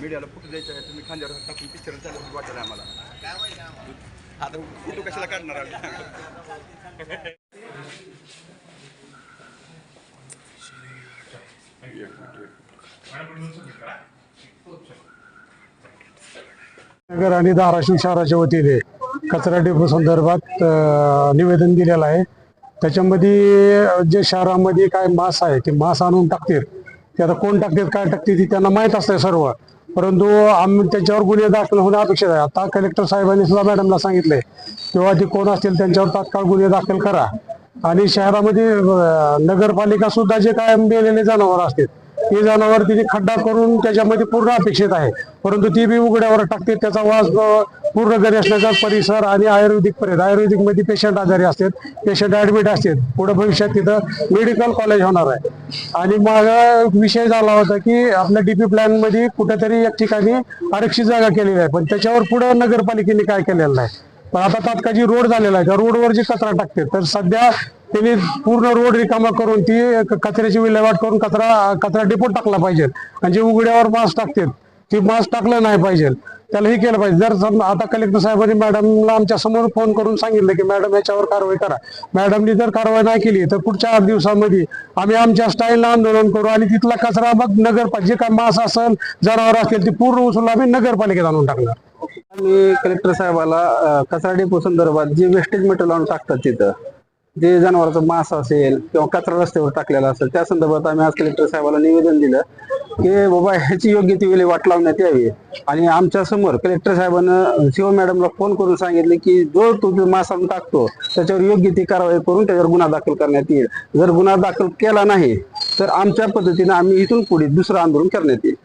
मीडियाला फुट द्यायचं आहे? तुम्ही खांद्यावर हात टाकून पिक्चर चालू वाटेल आम्हाला. आता फोटो कशाला काढणार आम्ही? नगर आणि धाराशिव शहराच्या वतीने कचरा डेपो संदर्भात निवेदन दिलेलं आहे. त्याच्यामध्ये जे शहरामध्ये काय मास आहे ते मास आणून टाकतील. ते आता कोण टाकतात काय टाकते ते त्यांना माहीत असतं सर्व. परंतु आम्ही त्याच्यावर गुन्हे दाखल होणं अपेक्षित आहे. आता कलेक्टर साहेबांनी सुद्धा मॅडमला सांगितलंय किंवा ते कोण असतील त्यांच्यावर तात्काळ गुन्हे दाखल करा. आणि शहरामध्ये नगरपालिका सुद्धा जे काय मेलेले जनावर असतील ही जनावर तिथे खड्डा करून त्याच्यामध्ये पूर्ण अपेक्षित आहे. परंतु ती बी उघड्यावर टाकते त्याचा वास पूर्ण घरी असल्याचा परिसर आणि आयुर्वेदिक पर्यंत आयुर्वेदिकमध्ये पेशंट आजारी असतात पेशंट ऍडमिट असतात. पुढे भविष्यात तिथं मेडिकल कॉलेज होणार आहे. आणि माझा विषय झाला होता की आपल्या डीपी प्लॅनमध्ये कुठेतरी एक ठिकाणी आरक्षित जागा केलेली आहे. पण त्याच्यावर पुढे नगरपालिकेने काय केलेलं नाही. पण आता तात्काळ जी रोड झालेला आहे त्या रोडवर जी कचरा टाकते तर सध्या त्यांनी पूर्ण रोड रिकामा करून ती कचऱ्याची विल्हेवाट करून कचरा कचरा डेपोट टाकला पाहिजे. आणि जे उघड्यावर मास टाकतात ती मास टाकलं नाही पाहिजे. त्याला हे केलं पाहिजे. जर आता कलेक्टर साहेबांनी मॅडमला आमच्यासमोर फोन करून सांगितलं की मॅडम याच्यावर कारवाई करा. मॅडमनी जर कारवाई नाही केली तर पुढच्या आठ दिवसामध्ये आम्ही आमच्या स्टाईलला आंदोलन करू आणि तिथला कचरा मग नगर जे काय मास असेल जनावर असतील ती पूर्ण उचलून आम्ही नगरपालिकेत आणून टाकणार. मी कलेक्टर साहेबाला कचरा डेपो संदर्भात जे वेस्टेज मटेरियल आणून टाकतात तिथं जे जनावरांचा मांस असेल किंवा कचरा रस्त्यावर टाकलेला असेल त्या संदर्भात आम्ही आज कलेक्टर साहेबाला निवेदन दिलं की बाबा ह्याची योग्य ती विल्हेवाट लावण्यात यावी. आणि आमच्यासमोर कलेक्टर साहेबांना शिव मॅडमला फोन करून सांगितले की जो तो मांस आणून टाकतो त्याच्यावर योग्य ती कारवाई करून त्याच्यावर गुन्हा दाखल करण्यात येईल. जर गुन्हा दाखल केला नाही तर आमच्या पद्धतीने आम्ही इथून पुढे दुसरं आंदोलन करण्यात येईल.